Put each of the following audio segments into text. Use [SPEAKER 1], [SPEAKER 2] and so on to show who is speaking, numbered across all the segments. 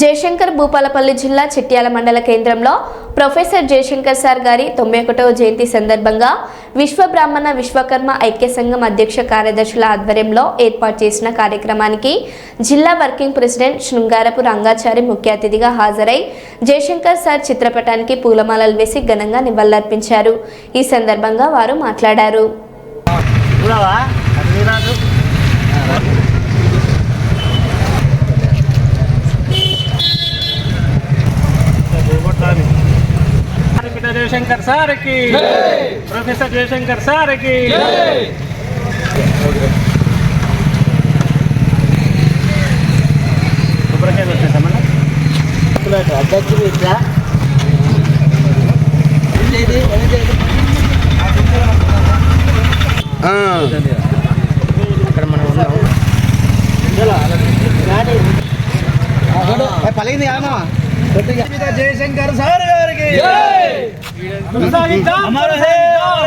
[SPEAKER 1] జయశంకర్ భూపాలపల్లి జిల్లా చిట్యాల మండల కేంద్రంలో ప్రొఫెసర్ జయశంకర్ సార్ గారి తొంభై ఒకటవ జయంతి సందర్భంగా విశ్వ బ్రాహ్మణ విశ్వకర్మ ఐక్య సంఘం అధ్యక్ష కార్యదర్శుల ఆధ్వర్యంలో ఏర్పాటు చేసిన కార్యక్రమానికి జిల్లా వర్కింగ్ ప్రెసిడెంట్ శృంగారపు రంగాచారి ముఖ్య అతిథిగా హాజరై జయశంకర్ సార్ చిత్రపటానికి పూలమాలలు వేసి ఘనంగా నివాళులర్పించారు. ఈ సందర్భంగా వారు మాట్లాడారు.
[SPEAKER 2] జయశంకర్ సార్కి. ప్రొఫెసర్ జయశంకర్ సార్కి.
[SPEAKER 3] అధ్యక్షుడు ఇట్లా
[SPEAKER 2] ఇక్కడ మనం ఉన్నాం.
[SPEAKER 3] పలిగింది కాదమ్మా
[SPEAKER 2] జయశంకర్ సార్. గారికి కొనసాగిద్దాం
[SPEAKER 3] అమర్ హే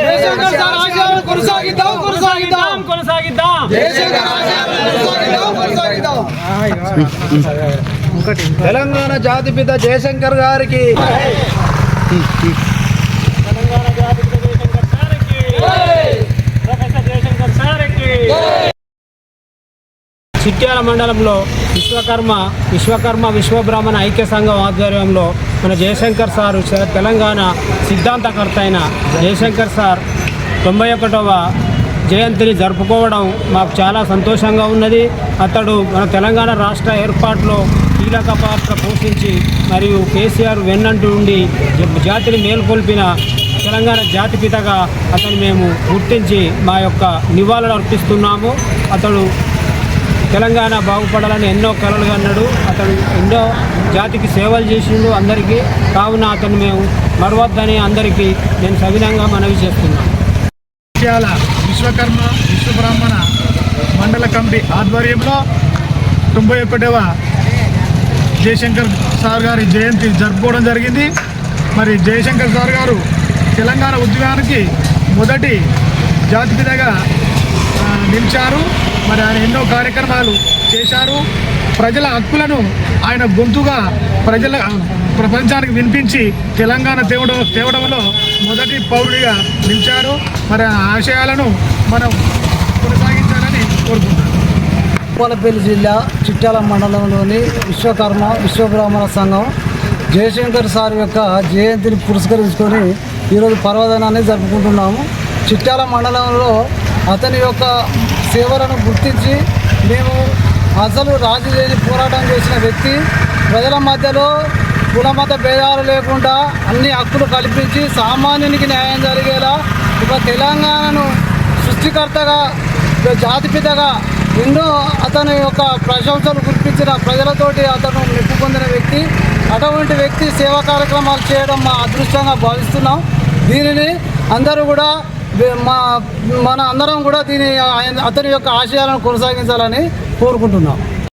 [SPEAKER 2] జయశంకర్ సార్ ఆశయాలను కొనసాగిద్దాం కొనసాగిద్దాం కొనసాగిద్దాం
[SPEAKER 3] తెలంగాణ జాతిపిత జయశంకర్ గారికి
[SPEAKER 2] చిట్యాల మండలంలో విశ్వకర్మ విశ్వకర్మ విశ్వబ్రాహ్మణ ఐక్య సంఘం ఆధ్వర్యంలో మన జయశంకర్ సారు చ- తెలంగాణ సిద్ధాంతకర్త అయిన జయశంకర్ సార్ తొంభై ఒకటవ జయంతిని జరుపుకోవడం మాకు చాలా సంతోషంగా ఉన్నది. అతడు మన తెలంగాణ రాష్ట్ర ఏర్పాటులో కీలక పాత్ర పోషించి మరియు కేసీఆర్ వెన్నంటూ ఉండి జాతిని మేల్కొల్పిన తెలంగాణ జాతిపితగా అతను మేము గుర్తించి మా యొక్క నివాళులు అర్పిస్తున్నాము. అతడు తెలంగాణ బాగుపడాలని ఎన్నో కలలు అన్నాడు. అతను ఎన్నో జాతికి సేవలు చేసిండు అందరికీ. కావున అతను మేము మరవద్దని అందరికీ నేను సవినంగా మనవి చేస్తున్నాను
[SPEAKER 4] విషయాల విశ్వకర్మ విశ్వబ్రాహ్మణ మండల కమిటీ ఆధ్వర్యంలో తొంభై ఒకటవ జయశంకర్ సార్ గారి జయంతి జరుపుకోవడం జరిగింది. మరి జయశంకర్ సార్ గారు తెలంగాణ ఉద్యమానికి మొదటి జాతిపితగా ఆ, నిలిచారు. మరి ఆయన ఎన్నో కార్యక్రమాలు చేశారు. ప్రజల హక్కులను ఆయన గొంతుగా ప్రజల ప్రపంచానికి వినిపించి తెలంగాణ తేవడం తేవడంలో మొదటి పౌరుడిగా నిలిచారు. మరి ఆశయాలను మనం కొనసాగించాలని కోరుకుంటున్నాం.
[SPEAKER 3] కోలపల్లి జిల్లా చిట్యాల మండలంలోని విశ్వకర్మ విశ్వబ్రాహ్మణ సంఘం జయశంకర్ సార్ యొక్క జయంతిని పురస్కరించుకొని ఈరోజు పర్వదనాన్ని జరుపుకుంటున్నాము. చిట్యాల మండలంలో అతని యొక్క సేవలను గుర్తించి మేము అసలు రాజు లేని పోరాటం చేసిన వ్యక్తి ప్రజల మధ్యలో కులమత భేదాలు లేకుండా అన్ని హక్కులు కల్పించి సామాన్యునికి న్యాయం జరిగేలా ఇక తెలంగాణను సృష్టికర్తగా జాతిపితగా ఎన్నో అతని యొక్క ప్రశంసలు గుర్తించిన ప్రజలతోటి అతను మెప్పు పొందిన వ్యక్తి. అటువంటి వ్యక్తి సేవా కార్యక్రమాలు చేయడం మా అదృష్టంగా భావిస్తున్నాం. దీనిని అందరూ కూడా మా మన అందరం కూడా దీని ఆయన- అతని యొక్క ఆశయాలను కొనసాగించాలని కోరుకుంటున్నాం.